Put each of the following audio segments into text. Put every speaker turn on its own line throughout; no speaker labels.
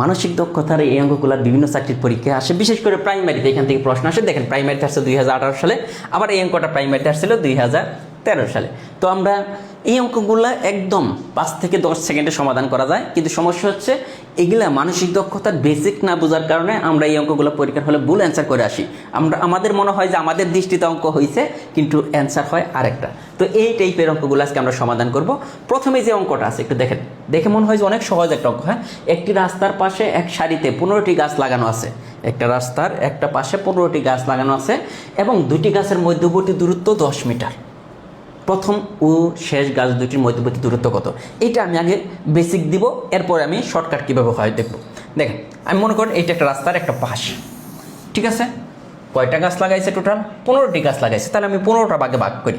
মানসিক দক্ষতার এই অঙ্কগুলো বিভিন্ন চাকরির পরীক্ষা আসে বিশেষ করে প্রাইমারিতে এখান থেকে প্রশ্ন আসে দেখেন প্রাইমারিতে আসছে দুই সালে আবার এই অঙ্কটা প্রাইমারিতে আসছিল দুই তেরো সালে তো আমরা এই অঙ্কগুলো একদম পাঁচ থেকে দশ সেকেন্ডে সমাধান করা যায় কিন্তু সমস্যা হচ্ছে এগুলা মানসিক দক্ষতার বেসিক না বোঝার কারণে আমরা এই অঙ্কগুলো পরীক্ষার হলে ভুল অ্যান্সার করে আসি আমরা আমাদের মনে হয় যে আমাদের দৃষ্টিতে অঙ্ক হয়েছে কিন্তু অ্যান্সার হয় আরেকটা তো এই টাইপের অঙ্কগুলো আজকে আমরা সমাধান করব প্রথমে যে অঙ্কটা আছে একটু দেখেন দেখে মনে হয় যে অনেক সহজ একটা অঙ্ক হ্যাঁ একটি রাস্তার পাশে এক সারিতে পনেরোটি গাছ লাগানো আছে একটা রাস্তার একটা পাশে পনেরোটি গাছ লাগানো আছে এবং দুটি গাছের মধ্যবর্তী দূরত্ব দশ মিটার প্রথম ও শেষ গাছ দুটির মধ্যবর্তী দূরত্ব কত এটা আমি আগে বেসিক দিব এরপর আমি শর্টকাট কীভাবে হয় দেখব দেখেন আমি মনে করেন এটা একটা রাস্তার একটা পাশ ঠিক আছে কয়টা গাছ লাগাইছে টোটাল পনেরোটি গাছ লাগাইছে তাহলে আমি পনেরোটা বাগে ভাগ করি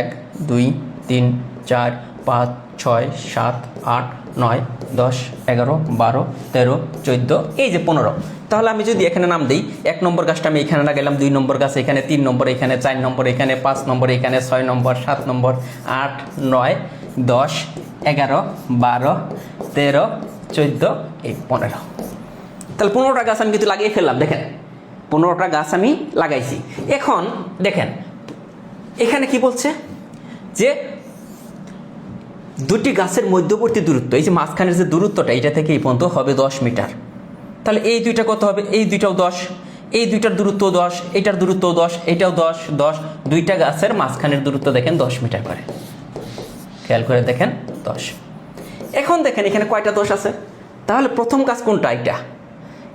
এক দুই তিন চার পাঁচ ছয় সাত আট নয় দশ এগারো বারো তেরো চোদ্দো এই যে পনেরো তাহলে আমি যদি এখানে নাম দিই এক নম্বর গাছটা আমি এখানে লাগাইলাম দুই নম্বর গাছ এখানে তিন নম্বর এখানে চার নম্বর এখানে পাঁচ নম্বর এখানে ছয় নম্বর সাত নম্বর আট নয় দশ এগারো বারো তেরো চোদ্দো এই পনেরো তাহলে পনেরোটা গাছ আমি কিন্তু লাগিয়ে ফেললাম দেখেন পনেরোটা গাছ আমি লাগাইছি এখন দেখেন এখানে কি বলছে যে দুটি গাছের মধ্যবর্তী দূরত্ব এই যে মাঝখানের যে দূরত্বটা এটা থেকে এই পর্যন্ত হবে দশ মিটার তাহলে এই দুইটা কত হবে এই দুইটাও দশ এই দুইটার দূরত্ব দশ এটার দূরত্ব দশ এটাও দশ দশ দুইটা গাছের মাঝখানের দূরত্ব দেখেন দশ মিটার করে খেয়াল করে দেখেন দশ এখন দেখেন এখানে কয়টা দশ আছে তাহলে প্রথম গাছ কোনটা এটা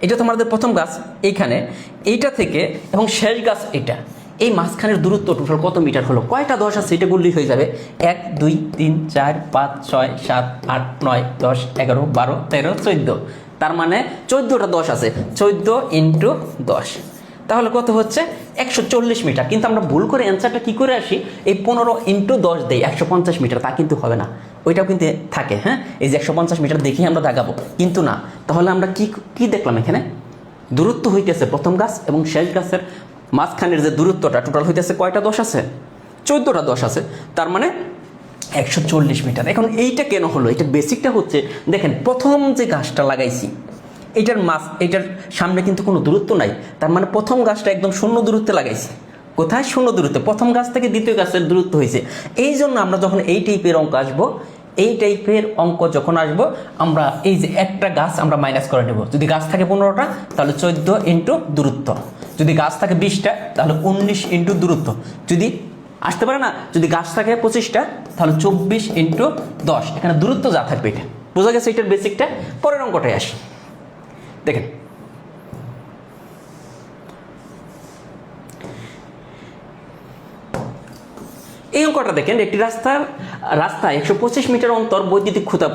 এটা তোমাদের প্রথম গাছ এইখানে এইটা থেকে এবং শেষ গাছ এটা এই মাঝখানের দূরত্ব টোটাল কত মিটার হলো কয়টা দশ আছে এটা গুলি হয়ে যাবে এক দুই তিন চার পাঁচ ছয় সাত আট নয় দশ এগারো বারো তেরো চোদ্দ তার মানে চোদ্দোটা দশ আছে চোদ্দ ইন্টু দশ তাহলে কত হচ্ছে একশো চল্লিশ মিটার কিন্তু আমরা ভুল করে অ্যান্সারটা কী করে আসি এই পনেরো ইন্টু দশ দেই একশো পঞ্চাশ মিটার তা কিন্তু হবে না ওইটাও কিন্তু থাকে হ্যাঁ এই যে একশো পঞ্চাশ মিটার দেখেই আমরা দেখাবো কিন্তু না তাহলে আমরা কি কি দেখলাম এখানে দূরত্ব হইতেছে প্রথম গাছ এবং শেষ গাছের মাঝখানের যে দূরত্বটা টোটাল হইতেছে কয়টা দশ আছে চোদ্দোটা দশ আছে তার মানে একশো চল্লিশ মিটার এখন এইটা কেন হলো এটা বেসিকটা হচ্ছে দেখেন প্রথম যে গাছটা লাগাইছি এটার মাস এটার সামনে কিন্তু কোনো দূরত্ব নাই তার মানে প্রথম গাছটা একদম শূন্য দূরত্বে লাগাইছি কোথায় শূন্য দূরত্বে প্রথম গাছ থেকে দ্বিতীয় গাছের দূরত্ব হয়েছে এই জন্য আমরা যখন এই টাইপের অঙ্ক আসবো এই টাইপের অঙ্ক যখন আসবো আমরা এই যে একটা গাছ আমরা মাইনাস করে নেব যদি গাছ থাকে পনেরোটা তাহলে চোদ্দ ইন্টু দূরত্ব যদি গাছ থাকে বিশটা তাহলে উনিশ ইন্টু দূরত্ব যদি আসতে পারে না যদি গাছ থাকে পঁচিশটা তাহলে চব্বিশ ইন্টু দশ এখানে দূরত্ব যা থাকবে এটা বোঝা গেছে এটার বেসিকটা পরের অঙ্কটায় আসি দেখেন এই অঙ্কটা দেখেন একটি রাস্তার রাস্তায় একশো মিটার অন্তর বৈদ্যুতিক খুঁতা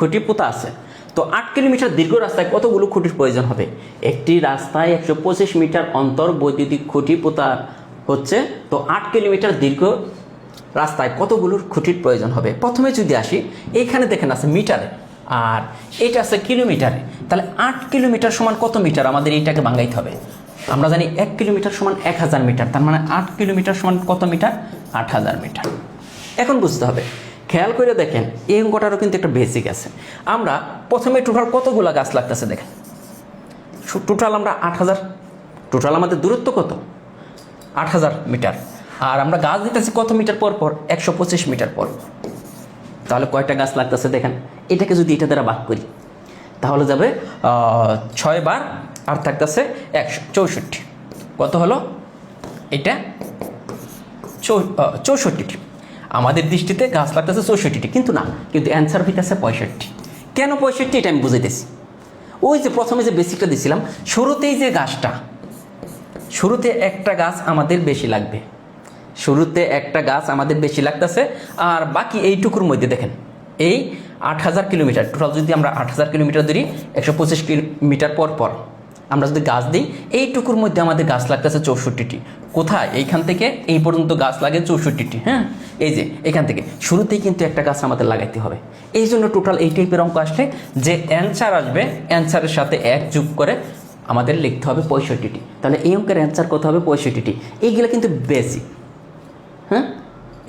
খুঁটি পোতা আছে তো আট কিলোমিটার দীর্ঘ রাস্তায় কতগুলো খুঁটির প্রয়োজন হবে একটি রাস্তায় একশো পঁচিশ মিটার অন্তর বৈদ্যুতিক খুঁটি পোতা হচ্ছে তো আট কিলোমিটার দীর্ঘ রাস্তায় কতগুলো খুঁটির প্রয়োজন হবে প্রথমে যদি আসি এখানে দেখেন আছে মিটারে আর এটা আছে কিলোমিটারে তাহলে আট কিলোমিটার সমান কত মিটার আমাদের এইটাকে বাঙ্গাইতে হবে আমরা জানি এক কিলোমিটার সমান এক হাজার মিটার তার মানে আট কিলোমিটার সমান কত মিটার আট হাজার মিটার এখন বুঝতে হবে খেয়াল করে দেখেন এই অঙ্কটারও কিন্তু একটা বেসিক আছে আমরা প্রথমে টোটাল কতগুলো গাছ লাগতেছে দেখেন টোটাল আমরা আট হাজার টোটাল আমাদের দূরত্ব কত আট হাজার মিটার আর আমরা গাছ দিতেছি কত মিটার পর পর একশো পঁচিশ মিটার পর তাহলে কয়টা গাছ লাগতেছে দেখেন এটাকে যদি এটা দ্বারা বাদ করি তাহলে যাবে ছয় বার আর থাকতেছে একশো চৌষট্টি কত হলো এটা চৌষট্টিটি আমাদের দৃষ্টিতে গাছ লাগতেছে চৌষট্টিটি কিন্তু না কিন্তু অ্যান্সার হইতেছে পঁয়ষট্টি কেন পঁয়ষট্টি এটা আমি বুঝাইতেছি ওই যে প্রথমে যে বেসিকটা দিছিলাম শুরুতেই যে গাছটা শুরুতে একটা গাছ আমাদের বেশি লাগবে শুরুতে একটা গাছ আমাদের বেশি লাগতেছে আর বাকি এইটুকুর মধ্যে দেখেন এই আট হাজার কিলোমিটার টোটাল যদি আমরা আট হাজার কিলোমিটার ধরি একশো পঁচিশ কিলোমিটার পর পর আমরা যদি গাছ দিই এইটুকুর মধ্যে আমাদের গাছ লাগতেছে চৌষট্টিটি কোথায় এইখান থেকে এই পর্যন্ত গাছ লাগে চৌষট্টিটি হ্যাঁ এই যে এখান থেকে শুরুতেই কিন্তু একটা গাছ আমাদের লাগাইতে হবে এই জন্য টোটাল এই টাইপের অঙ্ক আসলে যে অ্যান্সার আসবে অ্যান্সারের সাথে এক যুগ করে আমাদের লিখতে হবে পঁয়ষট্টিটি তাহলে এই অঙ্কের অ্যান্সার কত হবে পঁয়ষট্টিটি এইগুলো কিন্তু বেসিক হ্যাঁ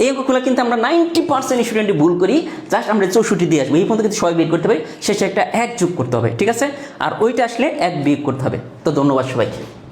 এই অঙ্কগুলো কিন্তু আমরা নাইনটি পার্সেন্ট স্টুডেন্টই ভুল করি জাস্ট আমরা চৌষট্টি দিয়ে আসবো এই পর্যন্ত কিন্তু সবাই বিয়ে করতে হবে শেষে একটা এক যোগ করতে হবে ঠিক আছে আর ওইটা আসলে এক বিয়োগ করতে হবে তো ধন্যবাদ সবাইকে